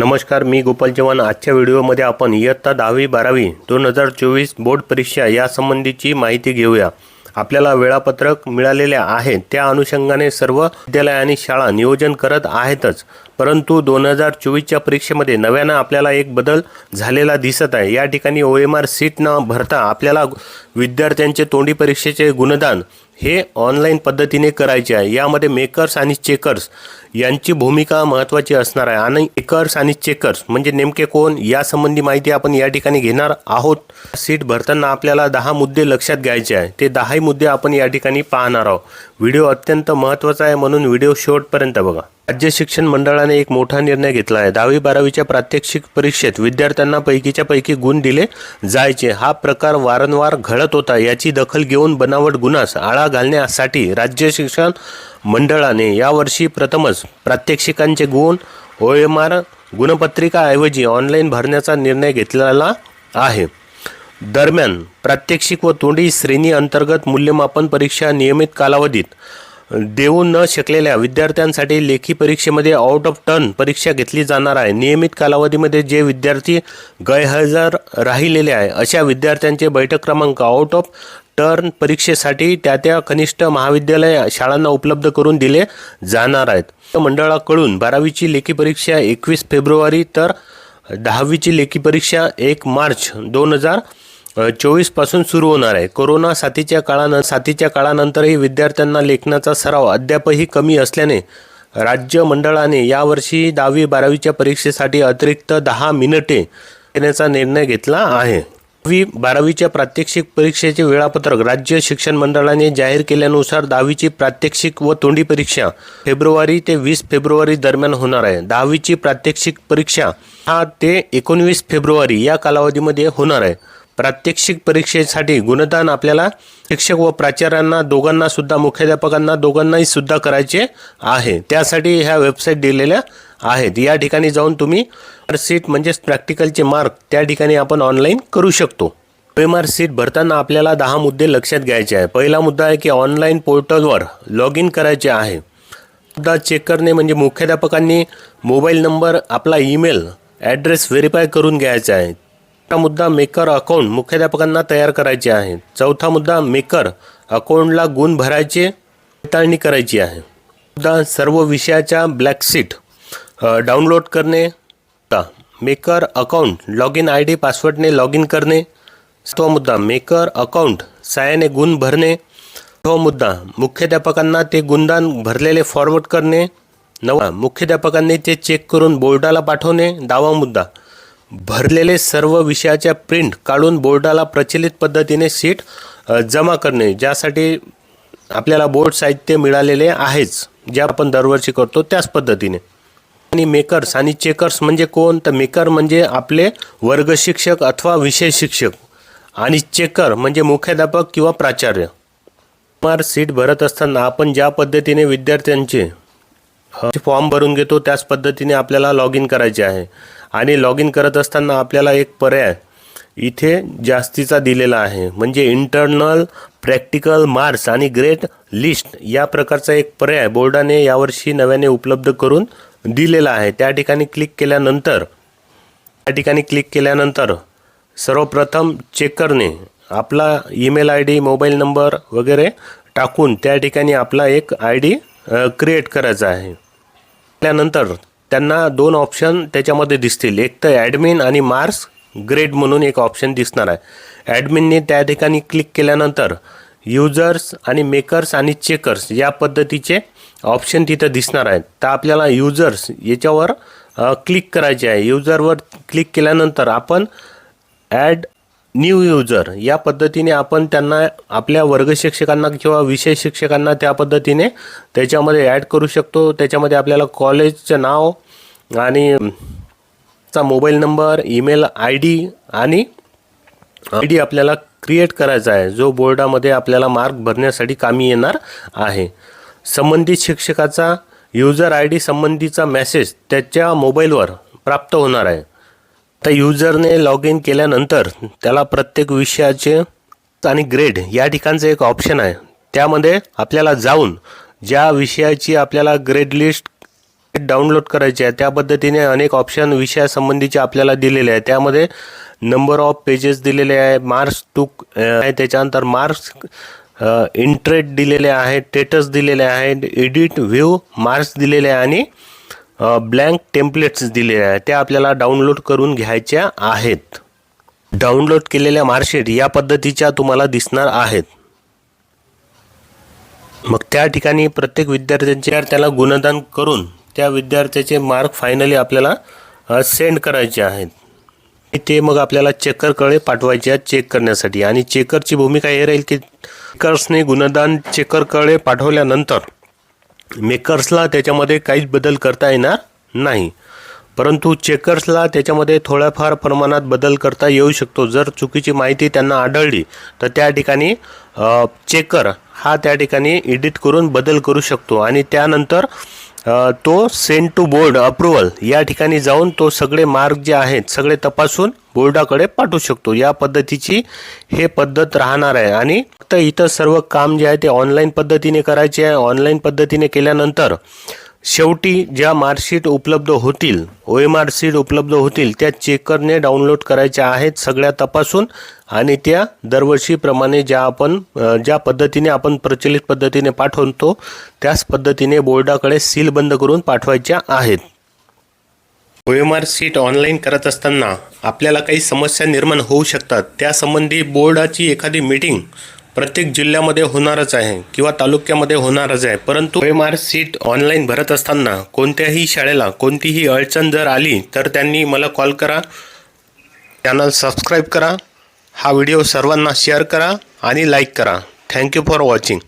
नमस्कार मी गोपाल चव्हाण. आजच्या व्हिडिओमध्ये आपण इयत्ता दहावी बारावी दोन हजार चोवीस बोर्ड परीक्षा यासंबंधीची माहिती घेऊया. आपल्याला वेळापत्रक मिळालेले आहे त्या अनुषंगाने सर्व विद्यालय आणि शाळा नियोजन करत आहेतच. परंतु दोन हजार चोवीसच्या परीक्षेमध्ये नव्यानं आपल्याला एक बदल झालेला दिसत आहे. या ठिकाणी ओ एम आर सीट न भरता आपल्याला विद्यार्थ्यांचे तोंडी परीक्षेचे गुणदान हे ऑनलाईन पद्धतीने करायचे आहे. यामध्ये मेकर्स आणि चेकर्स यांची भूमिका महत्त्वाची असणार आहे. आणि मेकर्स आणि चेकर्स म्हणजे नेमके कोण? यासंबंधी माहिती आपण या ठिकाणी घेणार आहोत. सीट भरताना आपल्याला दहा मुद्दे लक्षात घ्यायचे आहे. ते दहाही मुद्दे आपण या ठिकाणी पाहणार आहोत. व्हिडिओ अत्यंत महत्त्वाचा आहे म्हणून व्हिडिओ शेवटपर्यंत बघा. राज्य शिक्षण मंडळाने एक मोठा निर्णय घेतला आहे. दहावी बारावीच्या प्रात्यक्षिक परीक्षेत विद्यार्थ्यांना पैकीच्या पैकी गुण दिले जायचे. हा प्रकार वारंवार घडत होता. याची दखल घेऊन बनावट गुन्हास आळा घालण्यासाठी राज्य शिक्षण मंडळाने यावर्षी प्रथमच प्रात्यक्षिकांचे गुण ओ एम आर गुणपत्रिकाऐवजी ऑनलाईन भरण्याचा निर्णय घेतलेला आहे. दरम्यान प्रात्यक्षिक व तोंडी श्रेणी अंतर्गत मूल्यमापन परीक्षा नियमित कालावधीत देऊ न शकलेल्या विद्यार्थ्यांसाठी लेखी परीक्षेमध्ये आउट ऑफ टर्न परीक्षा घेतली जाणार आहे. नियमित कालावधीमध्ये जे विद्यार्थी गैरहजर राहिलेले आहे अशा विद्यार्थ्यांचे बैठक क्रमांक आउट ऑफ टर्न परीक्षेसाठी त्या त्या कनिष्ठ महाविद्यालय शाळांना उपलब्ध करून दिले जाणार आहेत. मंडळाकडून बारावीची लेखी परीक्षा एकवीस फेब्रुवारी तर दहावीची लेखी परीक्षा एक मार्च दोन हजार चोवीसपासून सुरू होणार आहे. कोरोना साथीच्या काळानं साथीच्या काळानंतरही विद्यार्थ्यांना लेखनाचा सराव अद्यापही कमी असल्याने राज्य मंडळाने यावर्षी दहावी बारावीच्या परीक्षेसाठी अतिरिक्त दहा मिनिटे देण्याचा निर्णय घेतला आहे. दहावी बारावीच्या प्रात्यक्षिक परीक्षेचे वेळापत्रक राज्य शिक्षण मंडळाने जाहीर केल्यानुसार दहावीची प्रात्यक्षिक व तोंडी परीक्षा फेब्रुवारी ते वीस फेब्रुवारी दरम्यान होणार आहे. दहावीची प्रात्यक्षिक परीक्षा हा ते एकोणवीस फेब्रुवारी या कालावधीमध्ये होणार आहे. प्रात्यक्षिक परीक्षेसाठी गुणदान आपल्याला शिक्षक व प्राचार्यांना दोघांना सुद्धा मुख्याध्यापकांना दोघांनाही सुद्धा करायचे आहे. त्यासाठी ह्या वेबसाईट दिलेल्या आहेत या ठिकाणी जाऊन तुम्ही सीट म्हणजेच प्रॅक्टिकलचे मार्क त्या ठिकाणी आपण ऑनलाईन करू शकतो. एम सीट भरताना आपल्याला दहा मुद्दे लक्षात घ्यायचे आहे पहिला मुद्दा आहे की ऑनलाईन पोर्टलवर लॉग इन करायचे आहे. मुद्दा चेक करणे म्हणजे मुख्याध्यापकांनी मोबाईल नंबर आपला ईमेल ॲड्रेस व्हेरीफाय करून घ्यायचा आहे. तिसरा मुद्दा मेकर अकाउंट मुख्याध्यापकांना तयार करायचे आहे. चौथा मुद्दा मेकर अकाउंटला गुण भरायचे हाताळणी करायची आहे. मुद्दा सर्व विषयाच्या ब्लॅक सीट डाउनलोड करणे ता maker account log in I D पासवर्डने log in करणे तो मुद्दा मेकर अकाउंट सायाने गुण भरणे तो मुद्दा मुख्याध्यापकांना ते गुणदान भरलेले फॉरवर्ड करणे नवा मुख्याध्यापकांनी ते चेक करून बोर्डाला पाठवणे दावा मुद्दा भरलेले सर्व विषयाच्या प्रिंट काढून बोर्डाला प्रचलित पद्धतीने सीट जमा करणे ज्यासाठी आपल्याला बोर्ड साहित्य मिळालेले आहेच जे आपण दरवर्षी करतो त्याच पद्धतीने. आणि मेकर्स आणि चेकर्स म्हणजे कोण? तर मेकर म्हणजे आपले वर्ग शिक्षक अथवा विषय शिक्षक. आणि चेकर म्हणजे मुख्याध्यापक किंवा प्राचार्य. मार सीट भरत असताना आपण ज्या पद्धतीने विद्यार्थ्यांचे फॉर्म भरून घेतो त्याच पद्धतीने आपल्याला लॉग इन करायचे आहे. आणि लॉग इन करत असताना आपल्याला एक पर्याय इथे जास्तीचा दिलेला आहे. म्हणजे इंटरनल प्रॅक्टिकल मार्क्स आणि ग्रेट लिस्ट या प्रकारचा एक पर्याय बोर्डाने यावर्षी नव्याने उपलब्ध करून दिलेला आहे. त्या ठिकाणी क्लिक केल्यानंतर त्या ठिकाणी क्लिक केल्यानंतर सर्वप्रथम चेक करणे आपला email I D mobile number वगैरे टाकून त्या ठिकाणी आपला एक आय डी क्रिएट करायचा आहे. त्यानंतर त्यांना दोन ऑप्शन त्याच्यामध्ये दिसतील. एक तर ॲडमिन आणि मार्क्स ग्रेड म्हणून एक ऑप्शन दिसणार आहे. ॲडमिनने त्या ठिकाणी क्लिक केल्यानंतर युजर्स आणि मेकर्स आणि चेकर्स या पद्धतीचे ऑप्शन तिथं दिसणार आहेत. तर आपल्याला युजर्स याच्यावर क्लिक करायचे आहे. युजरवर क्लिक केल्यानंतर आपण ॲड न्यू युजर या पद्धतीने आपण त्यांना आपल्या वर्ग शिक्षकांना किंवा विषय शिक्षकांना त्या पद्धतीने त्याच्यामध्ये ॲड करू शकतो. त्याच्यामध्ये आपल्याला कॉलेजचं नाव आणि चा mobile number email I D आणि आय डी आपल्याला क्रिएट करायचा आहे जो बोर्डामध्ये आपल्याला मार्क भरण्यासाठी कामी येणार आहे. संबंधित शिक्षकाचा युजर आय डी संबंधीचा मेसेज त्याच्या मोबाईलवर प्राप्त होणार आहे. तर युजरने लॉग इन केल्यानंतर त्याला प्रत्येक विषयाचे आणि ग्रेड या ठिकाणचं एक ऑप्शन आहे. त्यामध्ये आपल्याला जाऊन ज्या विषयाची आपल्याला ग्रेड लिस्ट डाउनलोड करायची आहे. त्या पद्धतीने अनेक ऑप्शन विषयासंबंधीचे आपल्याला दिलेले आहे. त्यामध्ये नंबर ऑफ पेजेस दिलेले आहे मार्क्स टू आहे. त्याच्यानंतर मार्क्स इंटरेट दिलेले आहे टेटस दिलेले आहेत एडिट व्ह्यू मार्क्स दिलेले आहे आणि ब्लँक टेम्पलेट्स दिलेले आहे. त्या आपल्याला डाउनलोड करून घ्यायच्या आहेत. डाउनलोड केलेल्या मार्कशीट या पद्धतीच्या तुम्हाला दिसणार आहेत. मग त्या ठिकाणी प्रत्येक विद्यार्थ्यांच्या त्याला गुणदान करून त्या विद्यार्थ्याचे मार्क फायनली आपल्याला सेंड करायचे आहेत. ते मग आपल्याला चेकरकडे पाठवायचे आहेत चेक करण्यासाठी. आणि चेकरची भूमिका हे राहील की चेकर्सने गुणदान चेकरकडे पाठवल्यानंतर मेकर्सला त्याच्यामध्ये काहीच बदल करता येणार नाही. परंतु चेकर्सला त्याच्यामध्ये थोड्याफार प्रमाणात बदल करता येऊ शकतो. जर चुकीची माहिती त्यांना आढळली तर त्या ठिकाणी चेकर हा त्या ठिकाणी एडिट करून बदल करू शकतो. आणि त्यानंतर तो सेंड टू बोर्ड अप्रुव्हल या ठिकाणी जाऊन तो सगळे मार्क जे आहेत सगळे तपासून बोर्डाकडे पाठवू शकतो. या पद्धतीची हे पद्धत राहणार आहे. आणि फक्त इथं सर्व काम जे आहे ते ऑनलाईन पद्धतीने करायचे आहे. ऑनलाईन पद्धतीने केल्यानंतर शेवटी ज्या मार्कशीट उपलब्ध होतील ओ एम आर सीट उपलब्ध होतील त्या चेकरने डाउनलोड करायच्या आहेत सगळ्या तपासून आणि त्या दरवर्षीप्रमाणे ज्या आपण ज्या पद्धतीने आपण प्रचलित पद्धतीने पाठवतो त्याच पद्धतीने बोर्डाकडे सील बंद करून पाठवायच्या आहेत. O M R sheet online करत असताना आपल्याला काही समस्या निर्माण होऊ शकतात. त्यासंबंधी बोर्डाची एखादी मीटिंग प्रत्येक जिल्ह्यामध्ये होणारच आहे किंवा तालुक्यामध्ये होणारच आहे. परंतु एम आर सीट ऑनलाईन भरत असताना कोणत्याही शाळेला कोणतीही अडचण जर आली तर त्यांनी मला कॉल करा. चॅनल सबस्क्राईब करा. हा व्हिडिओ सर्वांना शेअर करा आणि लाईक करा. Thank you for watching.